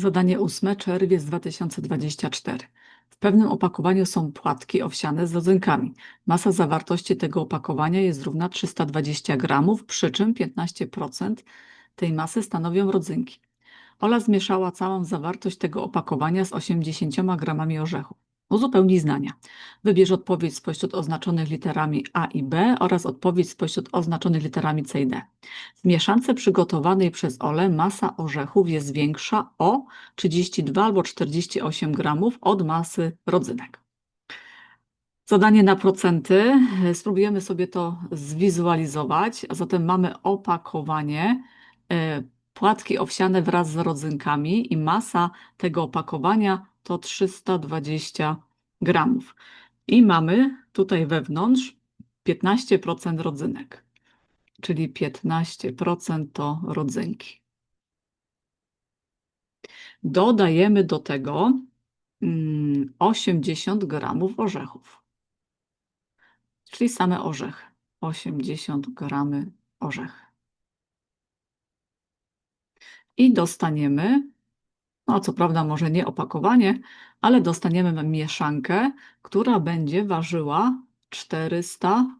Zadanie ósme, czerwiec 2024. W pewnym opakowaniu są płatki owsiane z rodzynkami. Masa zawartości tego opakowania jest równa 320 gramów, przy czym 15% tej masy stanowią rodzynki. Ola zmieszała całą zawartość tego opakowania z 80 gramami orzechów. Uzupełnij zdania. Wybierz odpowiedź spośród oznaczonych literami A i B oraz odpowiedź spośród oznaczonych literami C i D. W mieszance przygotowanej przez Olę masa orzechów jest większa o 32 albo 48 gramów od masy rodzynek. Zadanie na procenty. Spróbujemy sobie to zwizualizować. A zatem mamy opakowanie, e, płatki owsiane wraz z rodzynkami i masa tego opakowania to 320 gramów. I mamy tutaj wewnątrz 15% rodzynek, czyli 15% to rodzynki. Dodajemy do tego mm, 80 gramów orzechów, czyli same orzechy. 80 gramy orzech. I dostaniemy no, co prawda, może nie opakowanie, ale dostaniemy mieszankę, która będzie ważyła 400,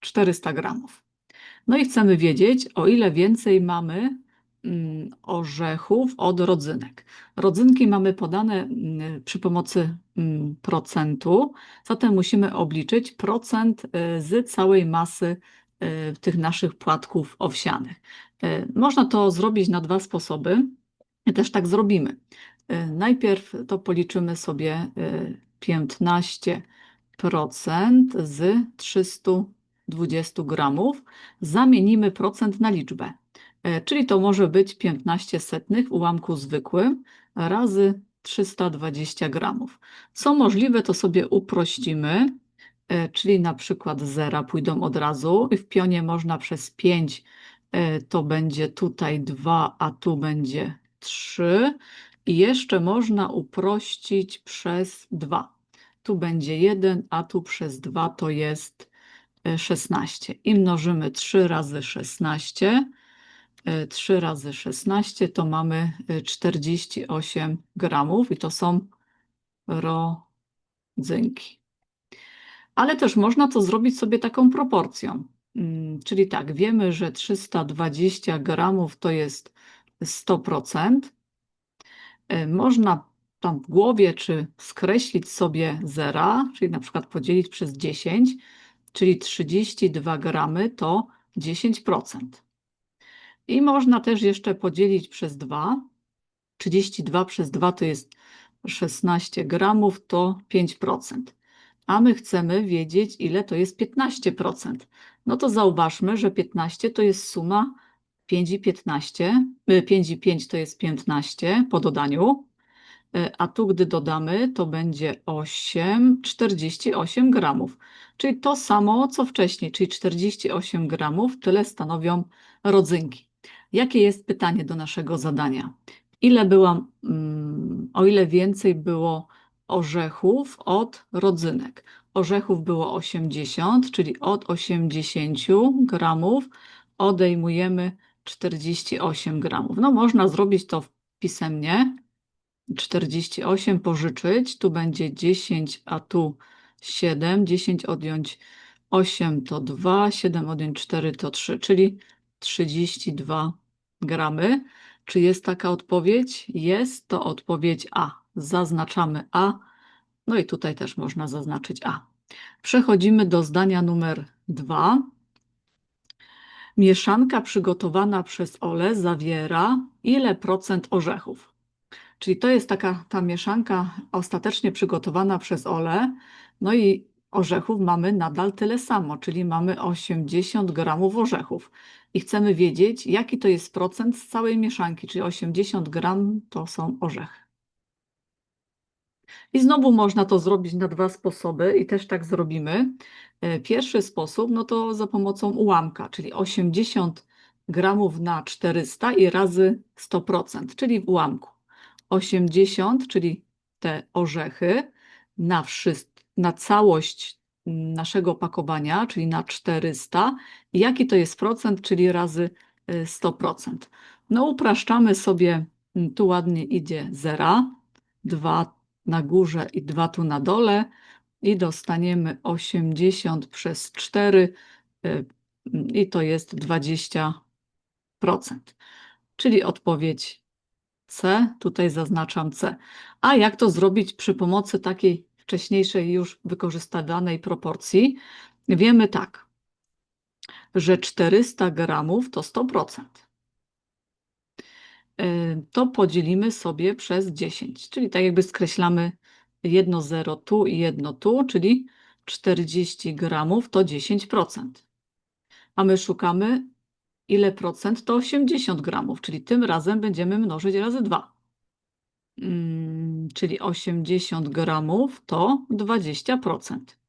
400 gramów. No i chcemy wiedzieć, o ile więcej mamy mm, orzechów od rodzynek. Rodzynki mamy podane mm, przy pomocy mm, procentu, zatem musimy obliczyć procent y, z całej masy y, tych naszych płatków owsianych. Y, można to zrobić na dwa sposoby. Też tak zrobimy. Y, najpierw to policzymy sobie 15% y, z 320 gramów. Zamienimy procent na liczbę, y, czyli to może być 15 setnych w ułamku zwykłym razy 320 gramów. Co możliwe, to sobie uprościmy, czyli na przykład zera pójdą od razu. W pionie można przez 5, to będzie tutaj 2, a tu będzie 3 i jeszcze można uprościć przez 2. Tu będzie 1, a tu przez 2 to jest 16. E, I mnożymy 3 razy 16. 3 e, razy 16 to mamy 48 e, gramów i to są rodzynki. Ale też można to zrobić sobie taką proporcją. Mm, czyli tak, wiemy, że 320 gramów to jest 100%. E, można tam w głowie czy skreślić sobie zera, czyli na przykład podzielić przez 10, czyli 32 gramy to 10%. I można też jeszcze podzielić przez 2. 32 przez 2 to jest 16 gramów, to 5%. A my chcemy wiedzieć, ile to jest 15%. No to zauważmy, że 15 to jest suma 5 i 15, 5 y, i 5 to jest 15 po dodaniu, y, a tu gdy dodamy, to będzie 8, 48 gramów. Czyli to samo, co wcześniej, czyli 48 gramów, tyle stanowią rodzynki. Jakie jest pytanie do naszego zadania? Ile było, mm, o ile więcej było orzechów od rodzynek? Orzechów było 80, czyli od 80 gramów odejmujemy 48 gramów. No można zrobić to pisemnie. 48 pożyczyć, tu będzie 10, a tu 7. 10 odjąć 8 to 2, 7 odjąć 4 to 3, czyli 32 gramy. Czy jest taka odpowiedź? Jest to odpowiedź A. Zaznaczamy A. No i tutaj też można zaznaczyć A. Przechodzimy do zdania numer 2. Mieszanka przygotowana przez Ole zawiera ile procent orzechów? Czyli to jest taka ta mieszanka ostatecznie przygotowana przez Ole. No i orzechów mamy nadal tyle samo, czyli mamy 80 gramów orzechów. I chcemy wiedzieć, jaki to jest procent z całej mieszanki, czyli 80 gram to są orzechy. I znowu można to zrobić na dwa sposoby i też tak zrobimy. E, pierwszy sposób, no to za pomocą ułamka, czyli 80 gramów na 400 i razy 100%, czyli w ułamku. 80, czyli te orzechy na, na całość naszego opakowania, czyli na 400. jaki to jest procent, czyli razy 100%. E, no upraszczamy sobie Tu ładnie idzie zera, 2 na górze i 2 tu na dole i dostaniemy 80 przez 4 y, i to jest 20%. Czyli odpowiedź C, tutaj zaznaczam C. A jak to zrobić przy pomocy takiej wcześniejszej już wykorzystywanej proporcji? Wiemy tak, że 400 gramów to 100%. Y, To podzielimy sobie przez 10, czyli tak jakby skreślamy jedno zero tu i jedno tu, czyli 40 gramów to 10%. A my szukamy ile procent to 80 gramów, czyli tym razem będziemy mnożyć razy 2. Mm, czyli 80 gramów to 20%.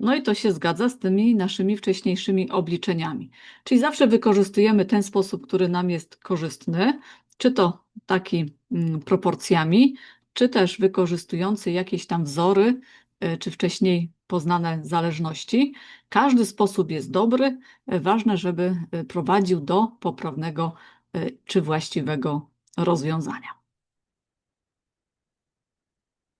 No i to się zgadza z tymi naszymi wcześniejszymi obliczeniami. Czyli zawsze wykorzystujemy ten sposób, który nam jest korzystny, czy to taki mm, proporcjami, czy też wykorzystujący jakieś tam wzory, y, czy wcześniej poznane zależności. Każdy sposób jest dobry. y, Ważne, żeby y, prowadził do poprawnego czy właściwego rozwiązania.